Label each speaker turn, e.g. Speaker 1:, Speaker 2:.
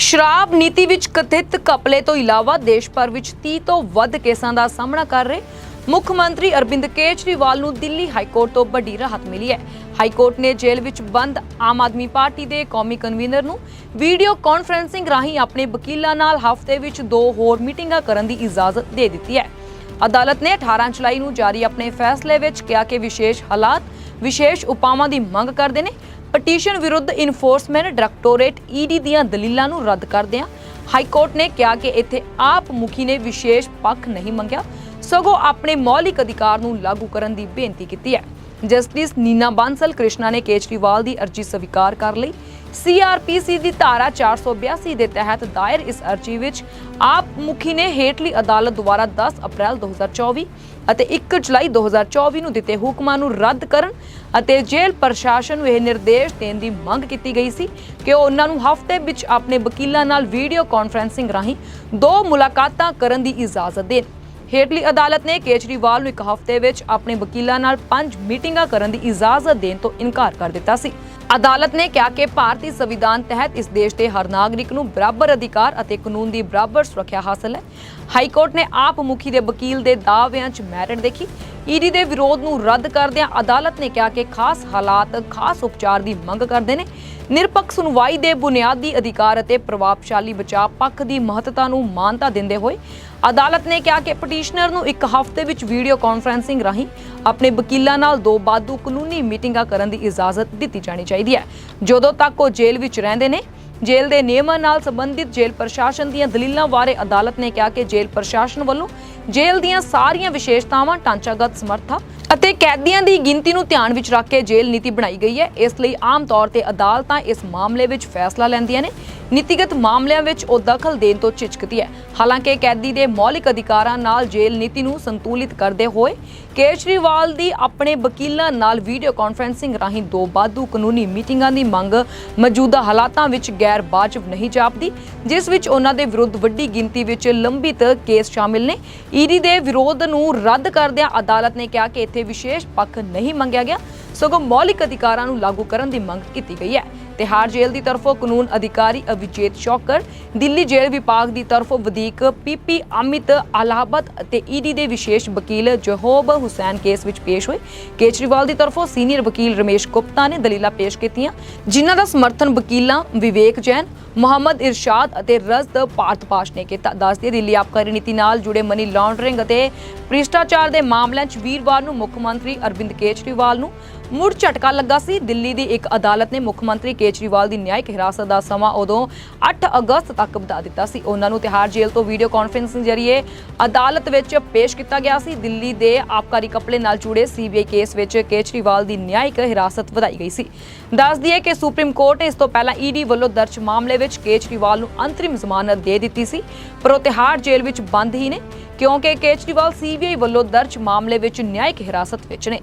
Speaker 1: ਸ਼ਰਾਬ ਨੀਤੀ ਵਿੱਚ ਕਥਿਤ ਕਪਲੇ ਤੋਂ ਇਲਾਵਾ ਦੇਸ਼ ਭਰ ਵਿੱਚ 30 ਤੋਂ ਵੱਧ ਕੇਸਾਂ ਦਾ ਸਾਹਮਣਾ ਕਰ ਰਹੇ ਮੁੱਖ ਮੰਤਰੀ ਅਰਵਿੰਦ ਕੇਜਰੀਵਾਲ ਨੂੰ ਦਿੱਲੀ ਹਾਈ ਕੋਰਟ ਤੋਂ ਵੱਡੀ ਰਾਹਤ ਮਿਲੀ ਹੈ। ਹਾਈ ਕੋਰਟ ਨੇ ਜੇਲ੍ਹ ਵਿੱਚ ਬੰਦ ਆਮ ਆਦਮੀ ਪਾਰਟੀ ਦੇ ਕੌਮੀ ਕਨਵੀਨਰ ਨੂੰ ਵੀਡੀਓ ਕਾਨਫਰੈਂਸਿੰਗ ਰਾਹੀਂ ਆਪਣੇ ਵਕੀਲਾਂ ਨਾਲ ਹਫ਼ਤੇ ਵਿੱਚ ਦੋ ਹੋਰ ਮੀਟਿੰਗਾਂ ਕਰਨ ਦੀ ਇਜਾਜ਼ਤ ਦੇ ਦਿੱਤੀ ਹੈ। ਅਦਾਲਤ ਨੇ 18 ਜੁਲਾਈ ਨੂੰ ਜਾਰੀ ਆਪਣੇ ਫੈਸਲੇ ਵਿੱਚ ਕਿਹਾ ਕਿ ਵਿਸ਼ੇਸ਼ ਹਾਲਾਤ, ਵਿਸ਼ੇਸ਼ ਉਪਾਵਾਂ ਦੀ ਮੰਗ ਕਰਦੇ ਨੇ। ਪਟੀਸ਼ਨ ਵਿਰੁੱਧ ਇਨਫੋਰਸਮੈਂਟ ਡਾਇਰੈਕਟੋਰੇਟ ਈਡੀ ਦੀਆਂ ਦਲੀਲਾਂ ਨੂੰ ਰੱਦ ਕਰਦਿਆਂ ਹਾਈ ਕੋਰਟ ਨੇ ਕਿਹਾ ਕਿ ਇੱਥੇ ਆਪ ਮੁਖੀ ਨੇ ਵਿਸ਼ੇਸ਼ ਪੱਖ ਨਹੀਂ ਮੰਗਿਆ। ਸਗੋਂ ਆਪਣੇ ਮੌਲਿਕ ਅਧਿਕਾਰ ਨੂੰ ਲਾਗੂ ਕਰਨ ਦੀ ਬੇਨਤੀ ਕੀਤੀ ਹੈ। ਜਸਟਿਸ ਨੀਨਾ ਬਾਂਸਲ ਕ੍ਰਿਸ਼ਨਾ ਨੇ ਕੇਜਰੀਵਾਲ ਦੀ ਅਰਜ਼ੀ ਸਵੀਕਾਰ ਕਰ ਲਈ। ਸੀਆਰਪੀਸੀ ਦੀ ਧਾਰਾ 482 ਦੇ ਤਹਿਤ ਦਾਇਰ ਇਸ ਅਰਜ਼ੀ ਵਿੱਚ ਆਪ ਮੁਖੀ ਨੇ ਹੇਠਲੀ ਅਦਾਲਤ ਦੁਆਰਾ 10 ਅਪ੍ਰੈਲ 2024 ਅਤੇ 1 ਜੁਲਾਈ 2024 ਨੂੰ ਦਿੱਤੇ ਹੁਕਮਾਂ ਨੂੰ ਰੱਦ ਕਰਨ ਅਤੇ ਜੇਲ੍ਹ ਪ੍ਰਸ਼ਾਸਨ ਨੂੰ ਇਹ ਨਿਰਦੇਸ਼ ਦੇਣ ਦੀ ਮੰਗ ਕੀਤੀ ਗਈ ਸੀ ਕਿ ਉਹ ਉਹਨਾਂ ਨੂੰ ਹਫ਼ਤੇ ਵਿੱਚ ਆਪਣੇ ਵਕੀਲਾਂ ਨਾਲ ਵੀਡੀਓ ਕਾਨਫਰੈਂਸਿੰਗ ਰਾਹੀਂ ਦੋ ਮੁਲਾਕਾਤਾਂ ਕਰਨ ਦੀ ਇਜਾਜ਼ਤ ਦੇਣ। ਹੇਠਲੀ ਅਦਾਲਤ ਨੇ ਕੇਜਰੀਵਾਲ ਨੂੰ ਇੱਕ ਹਫ਼ਤੇ ਵਿੱਚ ਆਪਣੇ ਵਕੀਲਾਂ ਨਾਲ ਪੰਜ ਮੀਟਿੰਗਾਂ ਕਰਨ ਦੀ ਇਜਾਜ਼ਤ ਦੇਣ ਤੋਂ ਇਨਕਾਰ ਕਰ ਦਿੱਤਾ ਸੀ। ਅਦਾਲਤ ਨੇ ਕਿਹਾ ਕਿ ਭਾਰਤੀ ਸੰਵਿਧਾਨ ਤਹਿਤ ਇਸ ਦੇਸ਼ ਦੇ ਹਰ ਨਾਗਰਿਕ ਨੂੰ ਬਰਾਬਰ ਅਧਿਕਾਰ ਅਤੇ ਕਾਨੂੰਨ ਦੀ ਬਰਾਬਰ ਸੁਰੱਖਿਆ ਹਾਸਲ ਹੈ। ਹਾਈ ਕੋਰਟ ਨੇ ਆਪ ਮੁਖੀ ਦੇ ਵਕੀਲ ਦੇ ਦਾਅਵਿਆਂ 'ਚ ਮੈਰਿਟ ਦੇਖੀ। ਈਡੀ ਦੇ ਵਿਰੋਧ ਨੂੰ ਰੱਦ ਕਰਦਿਆਂ ਅਦਾਲਤ ਨੇ ਕਿਹਾ ਕਿ ਖਾਸ ਹਾਲਾਤ, ਖਾਸ ਉਪਚਾਰ ਦੀ ਮੰਗ ਕਰਦੇ ਨੇ। ਨਿਰਪੱਖ ਸੁਣਵਾਈ ਦੇ ਬੁਨਿਆਦੀ ਅਧਿਕਾਰ ਅਤੇ ਪ੍ਰਭਾਵਸ਼ਾਲੀ ਬਚਾਅ ਪੱਖ ਦੀ ਮਹੱਤਤਾ ਨੂੰ ਮਾਨਤਾ ਦਿੰਦੇ ਹੋਏ ਅਦਾਲਤ ਨੇ ਕਿਹਾ ਕਿ ਪਟੀਸ਼ਨਰ ਨੂੰ ਇੱਕ ਹਫ਼ਤੇ ਵਿੱਚ ਵੀਡੀਓ ਕਾਨਫਰੈਂਸਿੰਗ ਰਾਹੀਂ ਆਪਣੇ ਵਕੀਲਾਂ ਨਾਲ ਦੋ ਬਾਦੂ ਕਾਨੂੰਨੀ ਮੀਟਿੰਗਾਂ ਕਰਨ ਦੀ ਇਜਾਜ਼ਤ ਦਿੱਤੀ ਜਾਣੀ ਚਾਹੀਦੀ ਹੈ। ਜਦੋਂ ਤੱਕ ਉਹ ਜੇਲ੍ਹ ਵਿੱਚ ਰਹਿੰਦੇ ਨੇ, ਜੇਲ੍ਹ ਦੇ ਨਿਯਮਾਂ ਨਾਲ ਸੰਬੰਧਿਤ ਜੇਲ੍ਹ ਪ੍ਰਸ਼ਾਸਨ ਦੀਆਂ ਦਲੀਲਾਂ ਬਾਰੇ ਅਦਾਲਤ ਨੇ ਕਿਹਾ ਕਿ ਜੇਲ੍ਹ ਪ੍ਰਸ਼ਾਸਨ ਵੱਲੋਂ ਜੇਲ੍ਹ ਦੀਆਂ ਸਾਰੀਆਂ ਵਿਸ਼ੇਸ਼ਤਾਵਾਂ ਢਾਂਚਾਗਤ ਸਮਰੱਥਾ ਅਤੇ ਕੈਦੀਆਂ ਦੀ ਗਿਣਤੀ ਨੂੰ ਧਿਆਨ ਵਿੱਚ ਰੱਖ ਕੇ ਜੇਲ੍ਹ ਨੀਤੀ ਬਣਾਈ ਗਈ ਹੈ। ਇਸ ਲਈ ਆਮ ਤੌਰ ਤੇ ਅਦਾਲਤਾਂ ਇਸ ਮਾਮਲੇ ਵਿੱਚ ਫੈਸਲਾ ਲੈਂਦੀਆਂ ਨੇ। ਨੀਤੀਗਤ ਮਾਮਲਿਆਂ ਵਿੱਚ ਉਹ ਦਖਲ ਦੇਣ ਤੋਂ ਝਿਜਕਦੀ ਹੈ। ਹਾਲਾਂਕਿ ਕੈਦੀ ਦੇ ਮੌਲਿਕ ਅਧਿਕਾਰਾਂ ਨਾਲ ਜੇਲ੍ਹ ਨੀਤੀ ਨੂੰ ਸੰਤੁਲਿਤ ਕਰਦੇ ਹੋਏ ਕੇਜਰੀਵਾਲ ਦੀ ਆਪਣੇ ਵਕੀਲਾਂ ਨਾਲ ਵੀਡੀਓ ਕਾਨਫਰੈਂਸਿੰਗ ਰਾਹੀਂ ਦੋ ਬਾਦੂ ਕਾਨੂੰਨੀ ਮੀਟਿੰਗਾਂ ਦੀ ਮੰਗ ਮੌਜੂਦਾ ਹਾਲਾਤਾਂ ਵਿੱਚ ਗੈਰ ਵਾਜਬ ਨਹੀਂ ਜਾਪਦੀ, ਜਿਸ ਵਿੱਚ ਉਹਨਾਂ ਦੇ ਵਿਰੁੱਧ ਵੱਡੀ ਗਿਣਤੀ ਵਿੱਚ ਲੰਬਿਤ ਕੇਸ ਸ਼ਾਮਿਲ ਨੇ। ਈਡੀ ਦੇ ਵਿਰੋਧ ਨੂੰ ਰੱਦ ਕਰਦਿਆਂ ਅਦਾਲਤ ਨੇ ਕਿਹਾ ਕਿ ਇੱਥੇ ਵਿਸ਼ੇਸ਼ ਪੱਖ ਨਹੀਂ ਮੰਗਿਆ ਗਿਆ। ਸਗੋਂ ਮੌਲਿਕ ਅਧਿਕਾਰਾਂ ਨੂੰ ਲਾਗੂ ਕਰਨ ਦੀ ਮੰਗ ਕੀਤੀ ਗਈ ਹੈ। ਤਿਹਾੜ ਜੇਲ੍ਹ ਦੀ ਤਰਫੋਂ ਕਾਨੂੰਨ ਅਧਿਕਾਰੀ ਅਵਿਜੇਤ ਸ਼ੌਕਰ, ਦਿੱਲੀ ਜੇਲ੍ਹ ਵਿਭਾਗ ਦੀ ਤਰਫੋਂ ਵਧੀਕ ਪੀਪੀ ਅਮਿਤ ਅਲਾਹਾਬਾਦ ਅਤੇ ਈਡੀ ਦੇ ਵਿਸ਼ੇਸ਼ ਵਕੀਲ ਜਹੋਬ ਹੁਸੈਨ ਕੇਸ ਵਿੱਚ ਪੇਸ਼ ਹੋਏ। ਕੇਜਰੀਵਾਲ ਦੀ ਤਰਫੋਂ ਸੀਨੀਅਰ ਵਕੀਲ ਰਮੇਸ਼ ਗੁਪਤਾ ਨੇ ਦਲੀਲਾਂ ਪੇਸ਼ ਕੀਤੀਆਂ, ਜਿਨ੍ਹਾਂ ਦਾ ਸਮਰਥਨ ਵਕੀਲਾਂ ਵਿਵੇਕ ਜੈਨ, ਮੁਹੰਮਦ ਇਰਸ਼ਾਦ ਅਤੇ ਰਜ਼ਦ ਪਾਰਥਪਾਸ਼ ਨੇ ਕੀਤਾ। ਦੱਸਦੇ ਦਿੱਲੀ ਆਬਕਾਰੀ ਨੀਤੀ ਨਾਲ ਜੁੜੇ ਮਨੀ ਲਾਂਡਰਿੰਗ ਅਤੇ ਭ੍ਰਿਸ਼ਟਾਚਾਰ ਦੇ ਮਾਮਲਿਆਂ 'ਚ ਵੀਰਵਾਰ ਨੂੰ ਮੁੱਖ ਮੰਤਰੀ ਅਰਵਿੰਦ ਕੇਜਰੀਵਾਲ ਨੂੰ ਮੁੜ ਝਟਕਾ ਲੱਗਾ ਸੀ। ਦਿੱਲੀ ਦੀ ਇੱਕ ਅਦਾਲਤ ਨੇ ਮੁੱਖ ਮੰਤਰੀ ਕੇਜਰੀਵਾਲ ਦੀ ਨਿਆਇਕ ਹਿਰਾਸਤ ਦਾ ਸਮਾਂ ਉਦੋਂ 8 ਅਗਸਤ ਤੱਕ ਵਧਾ ਦਿੱਤਾ ਸੀ। ਉਹਨਾਂ ਨੂੰ ਤਿਹਾੜ ਜੇਲ੍ਹ ਤੋਂ ਵੀਡੀਓ ਕਾਨਫਰੰਸਿੰਗ ਜ਼ਰੀਏ ਅਦਾਲਤ ਵਿੱਚ ਪੇਸ਼ ਕੀਤਾ ਗਿਆ ਸੀ। ਦਿੱਲੀ ਦੇ ਆਬਕਾਰੀ ਕਪਲੇ ਨਾਲ ਜੁੜੇ ਸੀਬੀਆਈ ਕੇਸ ਵਿੱਚ ਕੇਜਰੀਵਾਲ ਦੀ ਨਿਆਇਕ ਹਿਰਾਸਤ ਵਧਾਈ ਗਈ ਸੀ। ਦੱਸ ਦਈਏ ਕਿ ਸੁਪਰੀਮ ਕੋਰਟ ਇਸ ਤੋਂ ਪਹਿਲਾਂ ਈਡੀ ਵੱਲੋਂ ਦਰਜ ਮਾਮਲੇ ਵਿੱਚ ਕੇਜਰੀਵਾਲ ਨੂੰ ਅੰਤਰਿਮ ਜ਼ਮਾਨਤ ਦੇ ਦਿੱਤੀ ਸੀ। ਪਰ ਉਹ ਤਿਹਾੜ ਜੇਲ੍ਹ ਵਿੱਚ ਬੰਦ ਹੀ ਨੇ, ਕਿਉਂਕਿ ਕੇਜਰੀਵਾਲ ਸੀਬੀਆਈ ਵੱਲੋਂ ਦਰਜ ਮਾਮਲੇ ਵਿੱਚ ਨਿਆਇਕ ਹਿਰਾਸਤ ਵਿੱਚ ਨੇ।